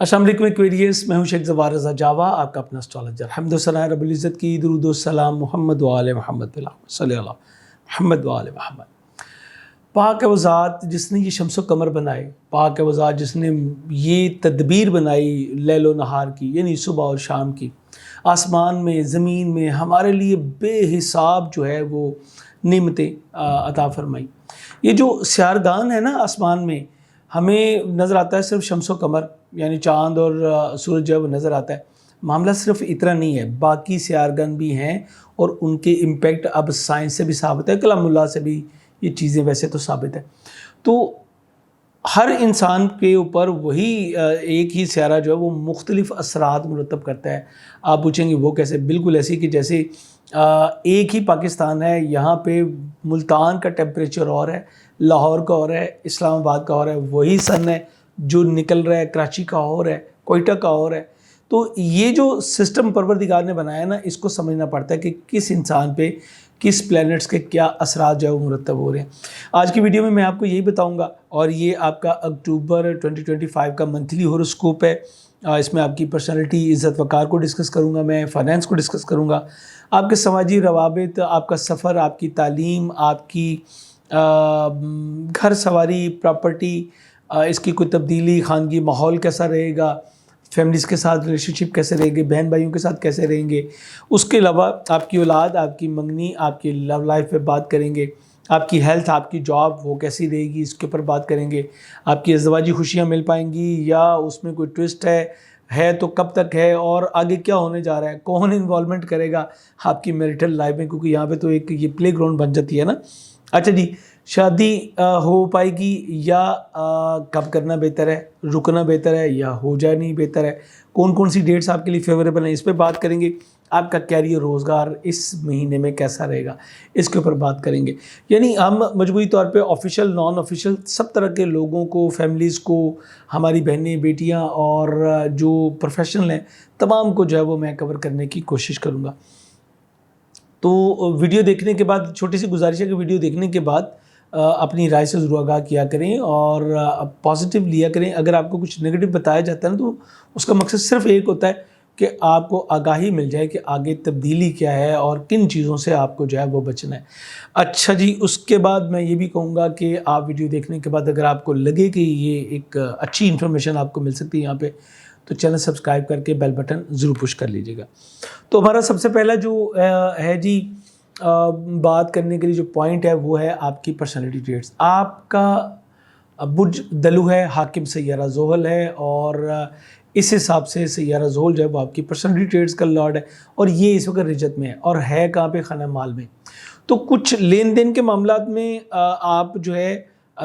السلام علیکم ایکویریس میں ہوں شیخ زبار رضا جاوا، آپ کا اپنا اسٹالجر حمد و ثناء رب العزت کی درود و سلام محمد وآل محمد اللہ صلی اللہ محمد وآل محمد۔ پاک ہے وہ ذات جس نے یہ شمس و قمر بنائے پاک ہے وہ ذات جس نے یہ تدبیر بنائی لیل و نہار کی یعنی صبح اور شام کی۔ آسمان میں، زمین میں، ہمارے لیے بے حساب جو ہے وہ نعمتیں عطا فرمائی۔ یہ جو سیارگان ہے نا آسمان میں، ہمیں نظر آتا ہے صرف شمس و قمر یعنی چاند اور سورج جو ہے وہ نظر آتا ہے، معاملہ صرف اتنا نہیں ہے، باقی سیارگن بھی ہیں اور ان کے امپیکٹ اب سائنس سے بھی ثابت ہے، کلام اللہ سے بھی یہ چیزیں ویسے تو ثابت ہے تو ہر انسان کے اوپر وہی ایک ہی سیارہ جو ہے وہ مختلف اثرات مرتب کرتا ہے۔ آپ پوچھیں گے وہ کیسے؟ بالکل ایسی کہ جیسے ایک ہی پاکستان ہے، یہاں پہ ملتان کا ٹیمپریچر اور ہے، لاہور کا اور ہے، اسلام آباد کا اور ہے، وہی سن ہے۔ جو نکل رہا ہے، کراچی کا اور ہے، کوئٹہ کا اور ہے، تو یہ جو سسٹم پروردگار نے بنایا نا، اس کو سمجھنا پڑتا ہے کہ کس انسان پہ، کس پلینٹس کے کیا اثرات جو ہے وہ مرتب ہو رہے ہیں۔ آج کی ویڈیو میں میں آپ کو یہی بتاؤں گا، اور یہ آپ کا اکتوبر 2025 کا منتھلی ہورoscope ہے۔ اس میں آپ کی پرسنالٹی عزت، وقار کو ڈسکس کروں گا میں فائنینس کو ڈسکس کروں گا۔ آپ کے سماجی روابط، آپ کا سفر، آپ کی تعلیم، آپ کی گھر سواری پراپرٹی اس کی کوئی تبدیلی، خانگی، ماحول کیسا رہے گا؟ فیملیز کے ساتھ ریلیشن شپ کیسے رہیں گے؟ بہن بھائیوں کے ساتھ کیسے رہیں گے؟ اس کے علاوہ آپ کی اولاد، آپ کی منگنی، آپ کی لو لائف پہ بات کریں گے۔ آپ کی ہیلتھ آپ کی جاب وہ کیسی رہے گی؟ اس کے اوپر بات کریں گے۔ آپ کی ازدواجی خوشیاں مل پائیں گی یا اس میں کوئی ٹوسٹ ہے؟ ہے تو کب تک ہے؟ اور آگے کیا ہونے جا رہا ہے؟ کون انوالومنٹ کرے گا آپ کی میریٹل لائف میں؟ کیونکہ یہاں پہ تو ایک یہ پلے گراؤنڈ بن جاتی ہے نا۔ اچھا جی شادی ہو پائے گی یا کب کرنا بہتر ہے، رکنا بہتر ہے یا ہو جائے نہیں بہتر ہے؟ کون کون سی ڈیٹس آپ کے لیے فیوریبل ہیں؟ اس پہ بات کریں گے۔ آپ کا کیریئر روزگار اس مہینے میں کیسا رہے گا؟ اس کے اوپر بات کریں گے۔ یعنی ہم مجموعی طور پہ آفیشیل نان آفیشیل سب طرح کے لوگوں کو فیملیز کو، ہماری بہنیں، بیٹیاں اور جو پروفیشنل ہیں، تمام کو جو ہے وہ میں کور کرنے کی کوشش کروں گا۔ تو ویڈیو دیکھنے کے بعد، چھوٹی سی گزارش ہے کہ ویڈیو دیکھنے کے بعد اپنی رائے سے ضرور آگاہ کیا کریں اور پازیٹیو لیا کریں۔ اگر آپ کو کچھ نگیٹو بتایا جاتا ہے نا، تو اس کا مقصد صرف ایک ہوتا ہے کہ آپ کو آگاہی مل جائے کہ آگے تبدیلی کیا ہے اور کن چیزوں سے آپ کو جو ہے وہ بچنا ہے۔ اچھا جی اس کے بعد میں یہ بھی کہوں گا کہ آپ ویڈیو دیکھنے کے بعد اگر آپ کو لگے کہ یہ ایک اچھی انفارمیشن آپ کو مل سکتی ہے یہاں پہ، تو چینل سبسکرائب کر کے بیل بٹن ضرور پش کر لیجیے گا۔ تو ہمارا سب سے پہلا جو ہے جی بات کرنے کے لیے جو پوائنٹ ہے وہ ہے آپ کی پرسنالٹی ٹریٹس آپ کا برج دلو ہے، حاکم سیارہ زحل ہے اور اس حساب سے سیارہ زحل جو ہے وہ آپ کی پرسنالٹی ٹریٹس کا لارڈ ہے اور یہ اس وقت رجت میں ہے اور ہے کہاں پہ؟ خانہ مال میں۔ تو کچھ لین دین کے معاملات میں آپ جو ہے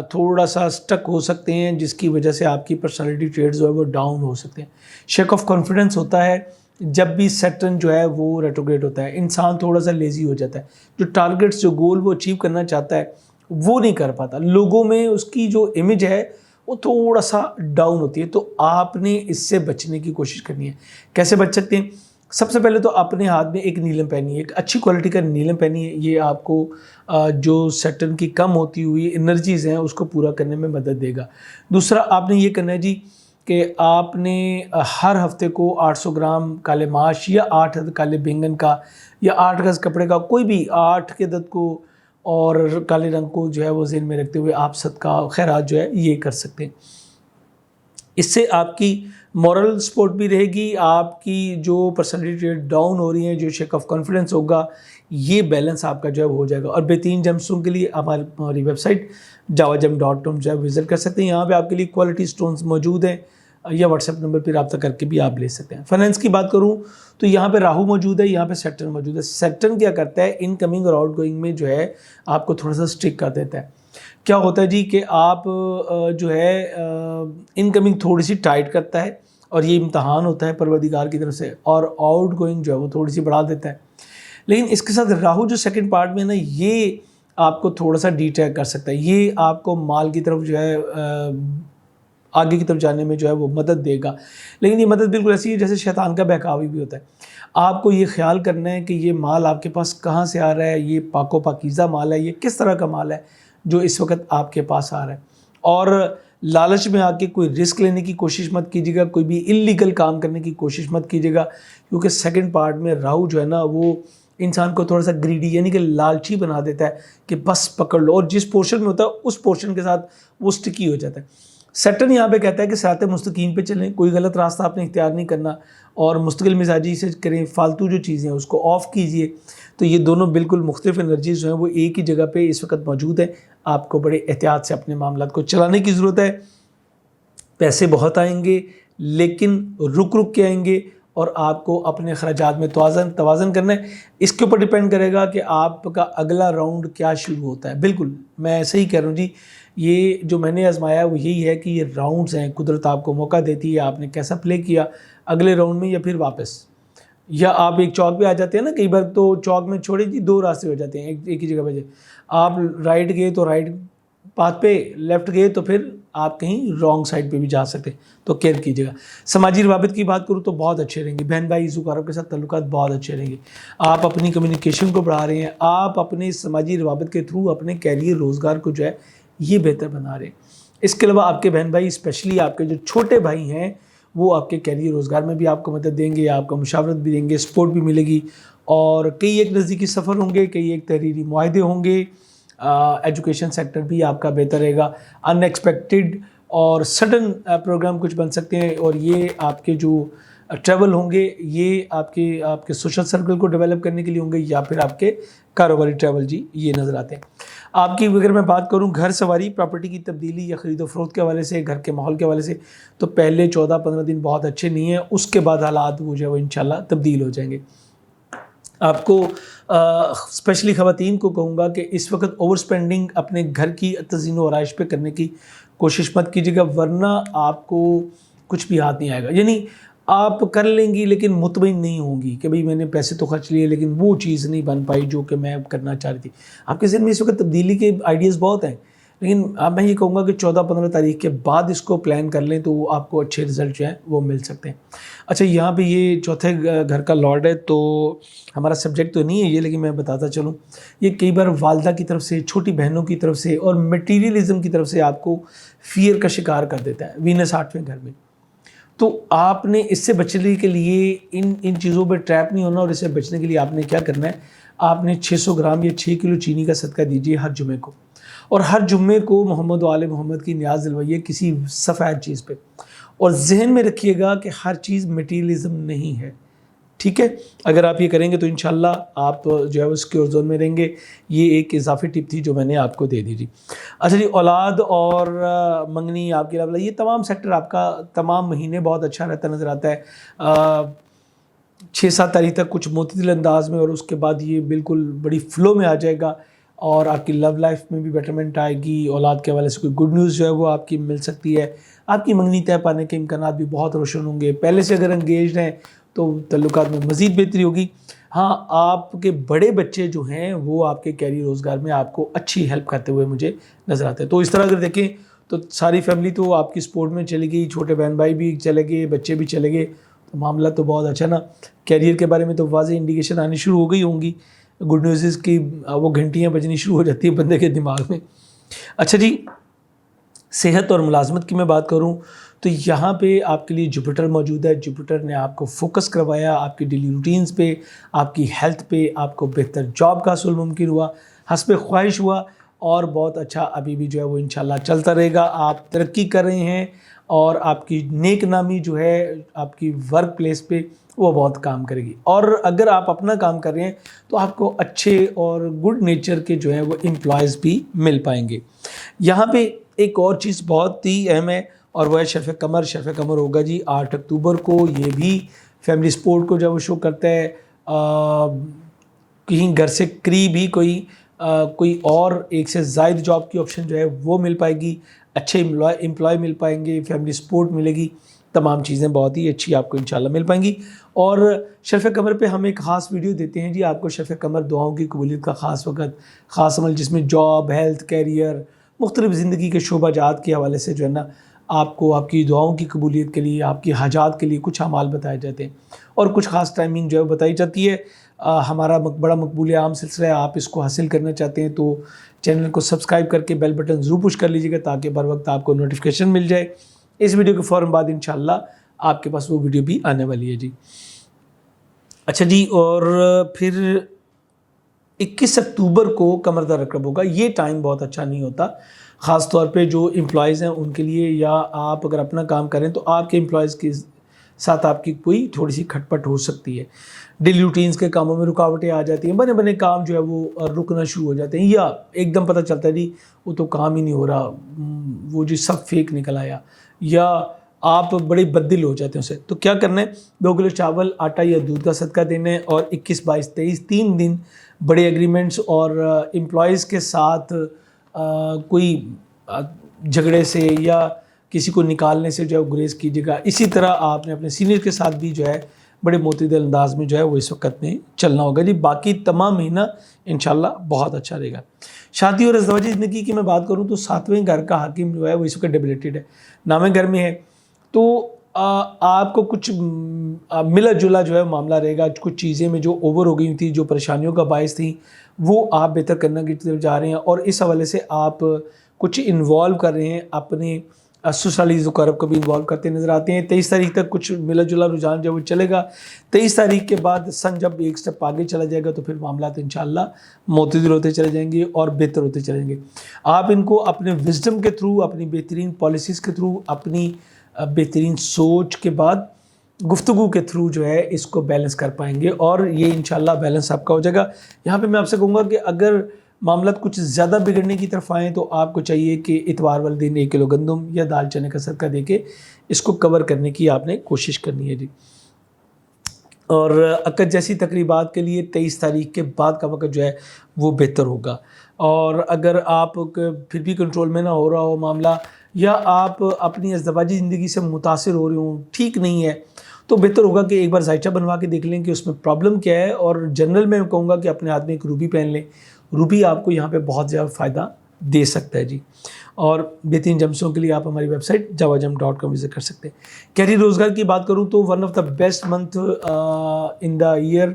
تھوڑا سا سٹک ہو سکتے ہیں، جس کی وجہ سے آپ کی پرسنالٹی ٹریٹس جو ہے وہ ڈاؤن ہو سکتے ہیں۔ شیک آف کانفیڈنس ہوتا ہے جب بھی سیٹرن جو ہے وہ ریٹوگریٹ ہوتا ہے، انسان تھوڑا سا لیزی ہو جاتا ہے۔ جو ٹارگیٹس جو گول وہ اچیو کرنا چاہتا ہے، وہ نہیں کر پاتا۔ لوگوں میں اس کی جو امیج ہے، وہ تھوڑا سا ڈاؤن ہوتی ہے۔ تو آپ نے اس سے بچنے کی کوشش کرنی ہے۔ کیسے بچ سکتے ہیں؟ سب سے پہلے تو اپنے ہاتھ میں ایک نیلم پہنی ہے، ایک اچھی کوالٹی کا نیلم پہنی ہے۔ یہ آپ کو جو سیٹرن کی کم ہوتی ہوئی انرجیز ہیں، اس کو پورا کرنے میں مدد دے گا۔ دوسرا، آپ نے یہ کرنا ہے جی کہ آپ نے ہر ہفتے کو آٹھ سو گرام کالے ماش یا آٹھ عدد کالے بینگن کا یا آٹھ گز کپڑے کا کوئی بھی آٹھ کے عدد کو اور کالے رنگ کو جو ہے وہ ذہن میں رکھتے ہوئے آپ صدقہ خیرات جو ہے یہ کر سکتے ہیں۔ اس سے آپ کی مورل سپورٹ بھی رہے گی، آپ کی جو پرسنالٹی ریٹ ڈاؤن ہو رہی ہیں، جو شیک آف کانفیڈنس ہوگا، یہ بیلنس آپ کا جو ہے وہ ہو جائے گا۔ اور بہترین جمسوں کے لیے ہماری ہماری website Java jam dot com جو ہے وزٹ کر سکتے ہیں۔ یہاں پہ آپ کے لیے کوالٹی سٹونز موجود ہیں۔ یا واٹس ایپ نمبر پہ رابطہ کر کے بھی آپ لے سکتے ہیں۔ فائنینس کی بات کروں تو یہاں پہ راہو موجود ہے، یہاں پہ سیکٹر موجود ہے۔ سیکٹر کیا کرتا ہے؟ ان کمنگ اور آؤٹ گوئنگ میں جو ہے، آپ کو تھوڑا سا اسٹرک کر دیتا ہے۔ کیا ہوتا ہے جی کہ آپ جو ہے ان کمنگ تھوڑی سی ٹائٹ کرتا ہے اور یہ امتحان ہوتا ہے پروردگار کی طرف سے اور آؤٹ گوئنگ جو ہے وہ تھوڑی سی بڑھا دیتا ہے۔ لیکن اس کے ساتھ راہو جو سیکنڈ پارٹ میں ہے نا، یہ آپ کو تھوڑا سا ڈیٹیک کر سکتا ہے۔ یہ آپ کو مال کی طرف جو ہے آگے کی طرف جانے میں جو ہے وہ مدد دے گا۔ لیکن یہ مدد بالکل ایسی ہے جیسے شیطان کا بہکاوی بھی ہوتا ہے۔ آپ کو یہ خیال کرنا ہے کہ یہ مال آپ کے پاس کہاں سے آ رہا ہے، یہ پاک و پاکیزہ مال ہے، یہ کس طرح کا مال ہے جو اس وقت آپ کے پاس آ رہا ہے۔ اور لالچ میں آ کے کوئی رسک لینے کی کوشش مت کیجیے گا، کوئی بھی انلیگل کام کرنے کی کوشش مت کیجیے گا۔ کیونکہ سیکنڈ پارٹ میں راہو جو ہے نا، وہ انسان کو تھوڑا سا گریڈی یعنی کہ لالچی بنا دیتا ہے کہ بس پکڑ لو۔ اور جس پورشن میں ہوتا ہے، اس پورشن کے ساتھ وہ سٹکی ہو جاتا ہے۔ سیٹن یہاں پہ کہتا ہے کہ سرات مستقین پہ چلیں، کوئی غلط راستہ آپ نے اختیار نہیں کرنا اور مستقل مزاجی سے کریں، فالتو جو چیزیں ہیں، اس کو آف کیجیے۔ تو یہ دونوں بالکل مختلف انرجیز جو ہیں، وہ ایک ہی جگہ پہ اس وقت موجود ہیں۔ آپ کو بڑے احتیاط سے اپنے معاملات کو چلانے کی ضرورت ہے۔ پیسے بہت آئیں گے، لیکن رک رک کے آئیں گے اور آپ کو اپنے اخراجات میں توازن توازن کرنا ہے۔ اس کے اوپر ڈپینڈ کرے گا کہ آپ کا اگلا راؤنڈ کیا شروع ہوتا ہے۔ بالکل، میں ایسے ہی کہہ رہا ہوں جی۔ یہ جو میں نے آزمایا وہ یہی ہے کہ یہ راؤنڈز ہیں، قدرت آپ کو موقع دیتی ہے، آپ نے کیسا پلے کیا اگلے راؤنڈ میں یا پھر واپس۔ یا آپ ایک چوک پہ آ جاتے ہیں نا، کئی بار تو چوک میں چھوڑے جی دو راستے ہو جاتے ہیں، ایک ایک ہی جگہ پہ آپ رائٹ گئے تو رائٹ پاتھ پہ لیفٹ گئے تو پھر آپ کہیں رانگ سائڈ پہ بھی جا سکتے تو کیئر کیجیے گا۔ سماجی روابط کی بات کروں تو بہت اچھے رہیں گے۔ بہن بھائی زکاروں کے ساتھ تعلقات بہت اچھے رہیں گے۔ آپ اپنی کمیونیکیشن کو بڑھا رہے ہیں۔ آپ اپنے سماجی روابط کے تھرو اپنے کیریئر روزگار کو جو ہے یہ بہتر بنا رہے ہیں۔ اس کے علاوہ آپ کے بہن بھائی اسپیشلی آپ کے جو چھوٹے بھائی ہیں، وہ آپ کے کیریئر روزگار میں بھی آپ کو مدد دیں گے، آپ کو مشاورت بھی دیں گے سپورٹ بھی ملے گی۔ اور کئی ایک نزدیکی سفر ہوں گے، کئی ایک تحریری معاہدے ہوں گے۔ ایجوکیشن سیکٹر بھی آپ کا بہتر رہے گا۔ ان ایکسپیکٹڈ اور سڈن پروگرام کچھ بن سکتے ہیں۔ اور یہ آپ کے جو ٹریول ہوں گے، یہ آپ کے آپ کے سوشل سرکل کو ڈیولپ کرنے کے لیے ہوں گے، یا پھر آپ کے کاروباری ٹریول جی یہ نظر آتے ہیں۔ آپ کی اگر میں بات کروں، گھر سواری پراپرٹی کی تبدیلی یا خرید و فروخت کے حوالے سے، گھر کے ماحول کے حوالے سے، تو پہلے چودہ پندرہ دن بہت اچھے نہیں ہیں۔ اس کے بعد حالات وہ جو ہے وہ انشاءاللہ تبدیل ہو جائیں گے۔ آپ کو اسپیشلی خواتین کو کہوں گا کہ اس وقت اوور سپینڈنگ اپنے گھر کی تزئین و آرائش پہ کرنے کی کوشش مت کیجیے گا، ورنہ آپ کو کچھ بھی ہاتھ نہیں آئے گا۔ یعنی آپ کر لیں گی لیکن مطمئن نہیں ہوں گی کہ بھئی میں نے پیسے تو خرچ لیے لیکن وہ چیز نہیں بن پائی جو کہ میں کرنا چاہ رہی تھی۔ آپ کے ذہن میں اس وقت تبدیلی کے آئیڈیاز بہت ہیں، لیکن اب میں یہ کہوں گا کہ چودہ پندرہ تاریخ کے بعد اس کو پلان کر لیں تو آپ کو اچھے رزلٹ جو ہیں وہ مل سکتے ہیں۔ اچھا یہاں پہ یہ چوتھے گھر کا لارڈ ہے تو ہمارا سبجیکٹ تو نہیں ہے یہ، لیکن میں بتاتا چلوں۔ یہ کئی بار والدہ کی طرف سے، چھوٹی بہنوں کی طرف سے اور مٹیریلزم کی طرف سے آپ کو فیئر کا شکار کر دیتا ہے۔ وینس آٹھویں گھر میں۔ تو آپ نے اس سے بچنے کے لیے ان ان چیزوں پہ ٹریپ نہیں ہونا اور اس سے بچنے کے لیے آپ نے کیا کرنا ہے؟ آپ نے چھ سو گرام یا چھ کلو چینی کا صدقہ دیجیے ہر جمعے کو۔ اور ہر جمعے کو محمد وال محمد کی نیاز دلوائیے کسی سفید چیز پہ۔ اور ذہن میں رکھیے گا کہ ہر چیز مٹیریلزم نہیں ہے۔ ٹھیک ہے؟ اگر آپ یہ کریں گے تو انشاءاللہ آپ جو ہے وہ سکیور زون میں رہیں گے۔ یہ ایک اضافی ٹپ تھی جو میں نے آپ کو دے دی جی اچھا جی اولاد اور منگنی، آپ کے علاوہ یہ تمام سیکٹر آپ کا تمام مہینے بہت اچھا رہتا نظر آتا ہے۔ چھ سات تاریخ تک کچھ معتدل انداز میں اور اس کے بعد یہ بالکل بڑی فلو میں آ جائے گا اور آپ کی لو لائف میں بھی بیٹرمنٹ آئے گی۔ اولاد کے حوالے سے کوئی گڈ نیوز جو ہے وہ آپ کی مل سکتی ہے۔ آپ کی منگنی طے پانے کے امکانات بھی بہت روشن ہوں گے۔ پہلے سے اگر انگیجڈ ہیں تو تعلقات میں مزید بہتری ہوگی۔ ہاں آپ کے بڑے بچے جو ہیں، وہ آپ کے کیری روزگار میں آپ کو اچھی ہیلپ کرتے ہوئے مجھے نظر آتے ہیں۔ تو اس طرح اگر دیکھیں، تو ساری فیملی تو آپ کی سپورٹ میں چلے گئی، چھوٹے بہن بھائی بھی چلے گئے، بچے بھی چلے گئے۔ تو معاملہ تو بہت اچھا نا۔ کیریئر کے بارے میں تو واضح انڈیکیشن آنی شروع ہو گئی ہوں گی۔ گڈ نیوزز کی وہ گھنٹیاں بجنی شروع ہو جاتی ہیں بندے کے دماغ میں۔ اچھا جی صحت اور ملازمت کی میں بات کروں، تو یہاں پہ آپ کے لیے جوپیٹر موجود ہے۔ جوپیٹر نے آپ کو فوکس کروایا، آپ کی ڈیلی روٹینز پہ، آپ کی ہیلتھ پہ، آپ کو بہتر جاب کا حصول ممکن ہوا۔ حسب خواہش ہوا اور بہت اچھا ابھی بھی جو ہے وہ انشاءاللہ چلتا رہے گا۔ آپ ترقی کر رہے ہیں اور آپ کی نیک نامی جو ہے، آپ کی ورک پلیس پہ وہ بہت کام کرے گی۔ اور اگر آپ اپنا کام کر رہے ہیں، تو آپ کو اچھے اور گڈ نیچر کے جو ہیں وہ امپلائز بھی مل پائیں گے۔ یہاں پہ ایک اور چیز بہت ہی اہم ہے اور وہ ہے شیف کمر شیف کمر ہوگا جی آٹھ اکتوبر کو یہ بھی فیملی سپورٹ کو جب وہ شو کرتا ہے کہیں گھر سے قریب ہی کوئی کوئی اور ایک سے زائد جاب کی آپشن جو ہے وہ مل پائے گی، اچھے امپلائی امپلائی مل پائیں گے، فیملی سپورٹ ملے گی، تمام چیزیں بہت ہی اچھی آپ کو انشاءاللہ مل پائیں گی۔ اور شرف کمر پہ ہم ایک خاص ویڈیو دیتے ہیں جی آپ کو شرف کمر دعاؤں کی قبولیت کا خاص وقت، خاص عمل جس میں جاب، ہیلتھ، کیریئر مختلف زندگی کے شعبہ جات کے حوالے سے جو ہے نا، آپ کو آپ کی دعاؤں کی قبولیت کے لیے، آپ کی حاجات کے لیے کچھ اعمال بتائے جاتے ہیں۔ اور کچھ خاص ٹائمنگ جو ہے بتائی جاتی ہے۔ ہمارا بڑا مقبول عام سلسلہ ہے، آپ اس کو حاصل کرنا چاہتے ہیں تو چینل کو سبسکرائب کر کے بیل بٹن ضرور پش کر لیجیے گا تاکہ بر وقت آپ کو نوٹیفیکیشن مل جائے۔ اس ویڈیو کے فوراً بعد انشاءاللہ آپ کے پاس وہ ویڈیو بھی آنے والی ہے جی۔ اچھا جی اور پھر اکیس اکتوبر کو کمر در رقب ہوگا۔ یہ ٹائم بہت اچھا نہیں ہوتا۔ خاص طور پہ جو امپلائیز ہیں، ان کے لیے یا آپ اگر اپنا کام کریں تو آپ کے امپلائیز کے ساتھ آپ کی کوئی تھوڑی سی کھٹ پٹ ہو سکتی ہے۔ ڈیلی روٹینز کے کاموں میں رکاوٹیں آ جاتی ہیں۔ بنے بنے کام جو ہے وہ رکنا شروع ہو جاتے ہیں یا ایک دم پتہ چلتا ہے جی وہ تو کام ہی نہیں ہو رہا۔ وہ جو سب فیک نکل آیا۔ یا آپ بڑے بدل ہو جاتے ہیں اسے۔ تو کیا کرنا ہے؟ دو کلو چاول، آٹا یا دودھ کا صدقہ دینا ہے اور اکیس بائیس تیئیس، تین دن بڑے ایگریمنٹس اور امپلائیز کے ساتھ کوئی جھگڑے سے یا کسی کو نکالنے سے جو ہے گریز کیجیے گا۔ اسی طرح آپ نے اپنے سینئر کے ساتھ بھی جو ہے بڑے معتدل انداز میں جو ہے وہ اس وقت میں چلنا ہوگا۔ جی باقی تمام مہینہ انشاءاللہ بہت اچھا رہے گا۔ شادی اور ازدواجی زندگی کی میں بات کروں تو ساتویں گھر کا حاکم جو ہے وہ اس وقت ڈیبلیٹیڈ ہے۔ نامے گھر میں ہے۔ تو آپ کو کچھ ملا جلا جو ہے، معاملہ رہے گا۔ کچھ چیزیں میں جو اوور ہو گئی تھیں، جو پریشانیوں کا باعث تھیں، وہ آپ بہتر کرنے کی طرف جا رہے ہیں۔ اور اس حوالے سے آپ کچھ انوالو کر رہے ہیں، اپنے سسرالیز و کو بھی انوالو کرتے نظر آتے ہیں۔ تیئیس تاریخ تک کچھ ملا جلا رجحان جو وہ چلے گا۔ تیئیس تاریخ کے بعد سن جب ایک سٹیپ آگے چلا جائے گا، تو پھر معاملات انشاءاللہ معتدل ہوتے چلے جائیں گے اور بہتر ہوتے چلیں گے۔ آپ ان کو اپنے وزڈم کے تھرو اپنی بہترین پالیسیز کے تھرو اپنی بہترین سوچ کے بعد گفتگو کے تھرو جو ہے اس کو بیلنس کر پائیں گے اور یہ انشاءاللہ بیلنس آپ کا ہو جائے گا۔ یہاں پہ میں آپ سے کہوں گا کہ اگر معاملات کچھ زیادہ بگڑنے کی طرف آئیں تو آپ کو چاہیے کہ اتوار والے دن ایک کلو گندم یا دال چنے کا صدقہ دے کے اس کو کور کرنے کی آپ نے کوشش کرنی ہے جی۔ اور عقد جیسی تقریبات کے لیے تیئیس تاریخ کے بعد کا وقت جو ہے وہ بہتر ہوگا۔ اور اگر آپ پھر بھی کنٹرول میں نہ ہو رہا ہو معاملہ، یا آپ اپنی ازدواجی زندگی سے متاثر ہو رہے ہوں، ٹھیک نہیں ہے، تو بہتر ہوگا کہ ایک بار ذائچہ بنوا کے دیکھ لیں کہ اس میں پرابلم کیا ہے اور جنرل میں کہوں گا کہ اپنے ہاتھ میں ایک روبی پہن لیں۔ روبی آپ کو یہاں پہ بہت زیادہ فائدہ دے سکتا ہے جی۔ اور بہترین جمسوں کے لیے آپ ہماری ویب سائٹ جوا جم ڈاٹ کام وزٹ کر سکتے ہیں۔ کیری روزگار کی بات کروں تو one of the best month in the year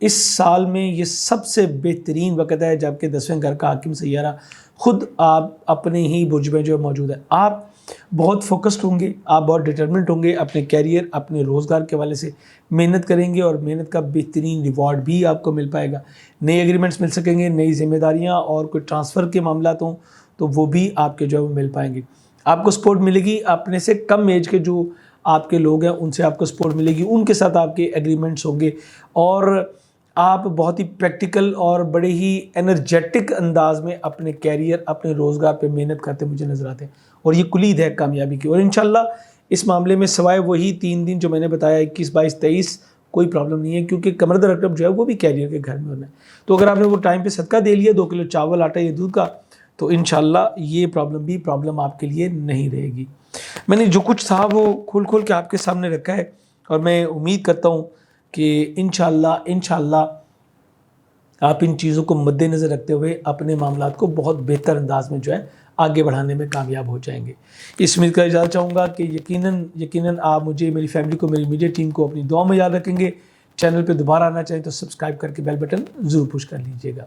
اس سال میں یہ سب سے بہترین وقت ہے جبکہ دسویں گھر کا حاکم سیارہ خود آپ اپنے ہی برج میں جو موجود ہے۔ آپ بہت فوکسڈ ہوں گے، آپ بہت ڈٹرمنٹ ہوں گے، اپنے کیریئر اپنے روزگار کے والے سے محنت کریں گے اور محنت کا بہترین ریوارڈ بھی آپ کو مل پائے گا۔ نئے ایگریمنٹس مل سکیں گے، نئی ذمہ داریاں اور کوئی ٹرانسفر کے معاملات ہوں تو وہ بھی آپ کے جو ہے وہ مل پائیں گے۔ آپ کو سپورٹ ملے گی اپنے سے کم ایج کے جو آپ کے لوگ ہیں، ان سے آپ کو سپورٹ ملے گی، ان کے ساتھ آپ کے ایگریمنٹس ہوں گے۔ اور آپ بہت ہی پریکٹیکل اور بڑے ہی انرجیٹک انداز میں اپنے کیریئر اپنے روزگار پہ محنت کرتے مجھے نظر آتے ہیں اور یہ کلید ہے کامیابی کی۔ اور انشاءاللہ اس معاملے میں سوائے وہی تین دن جو میں نے بتایا، اکیس بائیس تیئیس کوئی پرابلم نہیں ہے، کیونکہ کمر رقب جو ہے وہ بھی کیریئر کے گھر میں ہونا ہے۔ تو اگر آپ نے وہ ٹائم پہ صدقہ دے لیا، دو کلو چاول، آٹا یا دودھ کا، تو انشاءاللہ یہ پرابلم بھی پرابلم آپ کے لیے نہیں رہے گی۔ میں نے جو کچھ تھا وہ کھول کھول کے آپ کے سامنے رکھا ہے اور میں امید کرتا ہوں کہ انشاءاللہ انشاءاللہ آپ ان چیزوں کو مد نظر رکھتے ہوئے اپنے معاملات کو بہت بہتر انداز میں جو ہے آگے بڑھانے میں کامیاب ہو جائیں گے۔ اس امید کا اجازت چاہوں گا کہ یقیناً یقیناً آپ مجھے، میری فیملی کو، میری میڈیا ٹیم کو اپنی دعا میں یاد رکھیں گے۔ چینل پہ دوبارہ آنا چاہیں تو سبسکرائب کر کے بیل بٹن ضرور پوش کر لیجیے گا۔